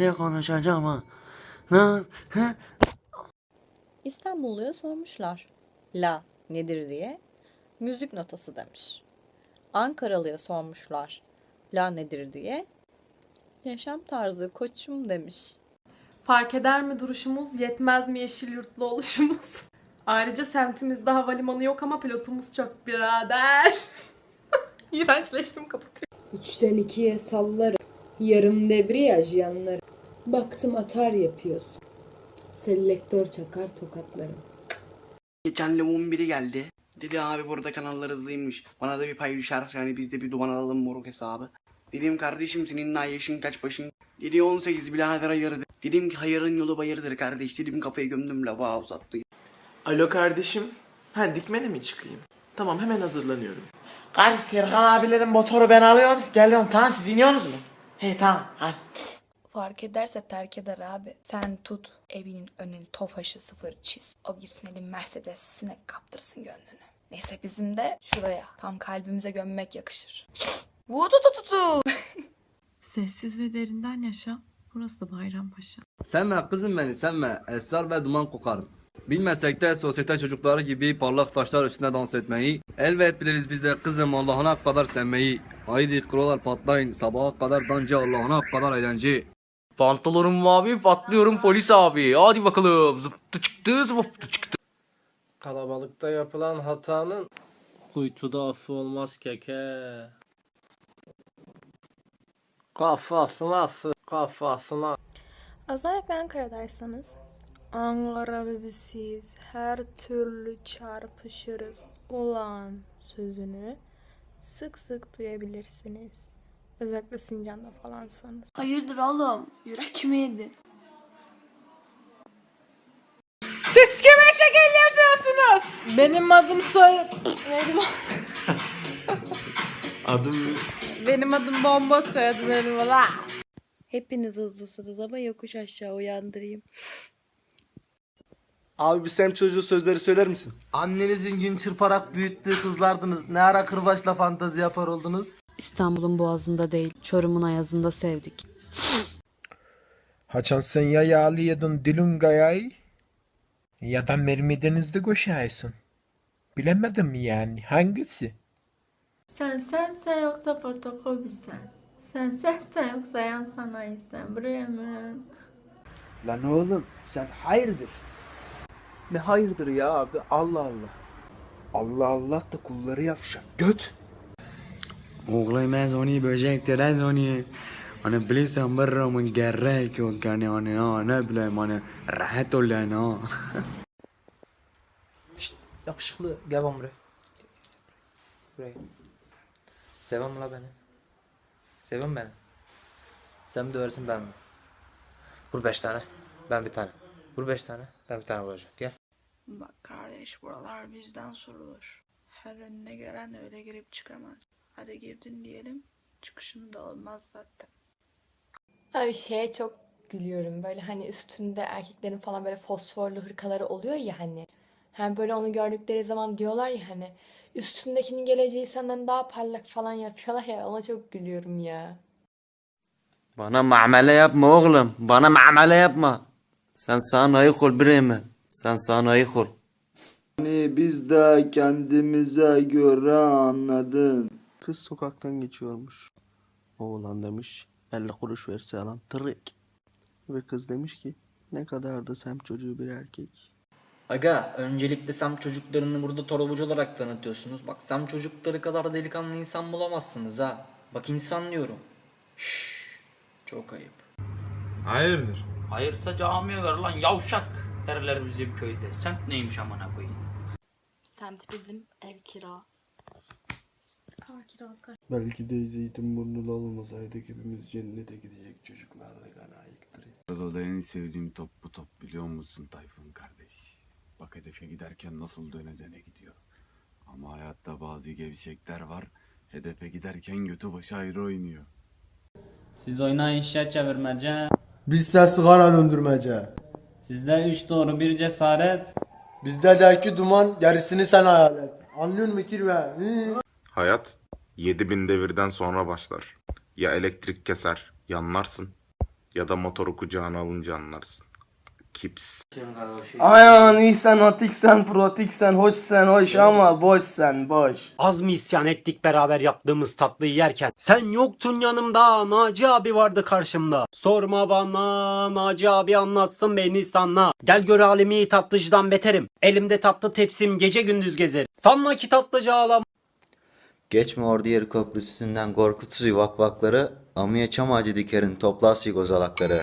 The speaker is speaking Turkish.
Ne konuşacağım ha? Lan he? İstanbulluya sormuşlar. La nedir diye. Müzik notası demiş. Ankaralıya sormuşlar. La nedir diye. Yaşam tarzı koçum demiş. Fark eder mi duruşumuz, yetmez mi yeşil yurtlu oluşumuz? Ayrıca semtimizde havalimanı yok ama pilotumuz çok birader. İğrençleştim kapatıyorum. Üçten ikiye sallarım. Yarım debriyaj yanlarım. Baktım atar yapıyorsun. Selektör çakar tokatlarım. Geçen limon biri geldi. Dedi abi burada kanallar hızlıymış. Bana da bir pay düşer. Yani biz de bir duman alalım moruk hesabı. Dedim kardeşim senin daha yaşın kaç başın? Dedi 18 birader hayırdır. Dedim ki hayırın yolu bayırdır kardeş. Dedim kafayı gömdüm lava uzattı. Alo kardeşim. Ha dikmene mi çıkayım? Tamam hemen hazırlanıyorum. Kardeş Serkan abilerin motoru ben alıyorum. Geliyorum tamam siz iniyorsunuz mu? He tamam hadi. Fark ederse terk eder abi. Sen tut evinin önünü tofaşı sıfır çiz. O gitsin elin Mercedes'ine kaptırsın gönlünü. Neyse bizim de şuraya tam kalbimize gömmek yakışır. Vududududu. Sessiz ve derinden yaşa. Burası Bayrampaşa. Sevme kızım beni sevme. Esrar ve duman kokarım. Bilmesek de sosyete çocukları gibi parlak taşlar üstünde dans etmeyi. Elbet biliriz biz de kızım Allah'ına kadar sevmeyi. Haydi krolar patlayın. Sabaha kadar dancı Allah'ına kadar eğlence. Pantolonum mavi patlıyorum polis abi. Hadi bakalım. Zıptı çıktı zıptı çıktı. Kalabalıkta yapılan hatanın kuytuda affı olmaz keke. Kafasına sı kafasına. Özellikle Ankara'daysanız Ankara bebesiyiz. Her türlü çarpışırız. Ulan sözünü sık sık duyabilirsiniz. Özellikle Sincan'da falansanız. Hayırdır oğlum? Yürek mi yedin? Siz kime şekil yapıyorsunuz? Benim adım soy... Benim, Adım benim adım bomba soyadım benim ola. Hepiniz hızlısınız ama yokuş aşağı uyandırayım. Abi bir sem çocuğu sözleri söyler misin? Annenizin gün çırparak büyüttüğü kızlardınız. Ne ara kırbaçla fantazi yapar oldunuz? İstanbul'un boğazında değil, Çorum'un ayazında sevdik. Haçan sen ya yağlı yedin dilin gayayı ya da mermi denizde koşarsın. Bilemedim yani hangisi? Sen sen sen yoksa fotokopi sen. Sen sen sen yoksa yan sanayi sen. Buraya mı? Lan oğlum sen hayırdır? Ne hayırdır ya abi Allah Allah. Allah Allah da kulları yavşak. Göt. Oğlum ben zoni böcektir zoni. Hani bilirsen barramın gerek yok yani hani ha ne bileyim hani rahat ol yani ha. Yakışıklı gel bana buraya. Buraya. Seven mi la beni? Seven mi beni? Sen mi döversin ben mi? Vur beş tane. Ben bir tane. Vur beş tane. Ben bir tane vuracağım. Gel. Bak kardeş buralar bizden sorulur. Her önüne gelen öyle girip çıkamaz. Hadi girdin diyelim. Çıkışın da olmaz zaten. Abi şeye çok gülüyorum. Böyle hani üstünde erkeklerin falan böyle fosforlu hırkaları oluyor ya hani. Hem böyle onu gördükleri zaman diyorlar ya hani üstündekinin geleceği senden daha parlak falan yapıyorlar ya ona çok gülüyorum ya. Bana muamele yapma oğlum. Bana muamele yapma. Sen sağın ayık ol bireyim. Sen sağın ayık ol. Hani biz de kendimize göre anladın. Kız sokaktan geçiyormuş. Oğlan demiş 50 kuruş verse alan tırık. Ve kız demiş ki ne kadar da sem çocuğu bir erkek. Aga öncelikle Sam çocuklarını burada torabucu olarak tanıtıyorsunuz. Bak Sam çocukları kadar delikanlı insan bulamazsınız ha. Bak insan diyorum. Şşş. Çok ayıp. Hayırdır? Hayırsa camiye ver lan yavşak derler bizim köyde. Semt neymiş amına koyayım. Semt bizim ev kira. Belki de Zeytinburnu'da olmasaydık hepimiz cennete gidecek çocuklar da kana ayıktır. Odada en sevdiğim top bu top biliyor musun Tayfun kardeş? Bak hedefe giderken nasıl döne döne gidiyor. Ama hayatta bazı gevşekler var. Hedefe giderken götü başı ayrı oynuyor. Siz oynayın şişe çevirmece. Bizse sigara döndürmece. Sizde üç doğru bir cesaret. Bizde de iki duman gerisini sen hayal et. Anlıyor musun kirve? Hayat 7000 devirden sonra başlar. Ya elektrik keser, yanlarsın. Ya da motoru kucağına alınca anlarsın. Kips. Aynen iyisen, atiksen, protiksen, hoşsen, hoş ama boşsen, boş. Az mı isyan ettik beraber yaptığımız tatlıyı yerken? Sen yoktun yanımda, Naci abi vardı karşımda. Sorma bana, Naci abi anlatsın beni sana. Gel gör halimi tatlıcıdan beterim. Elimde tatlı tepsim gece gündüz gezer. Sanma ki tatlıcı ağlam. Geçme Ordiyeri Köprüsü'nden korkutucu vakvakları, amıya çam ağacı dikerin toplasıyı gozalakları.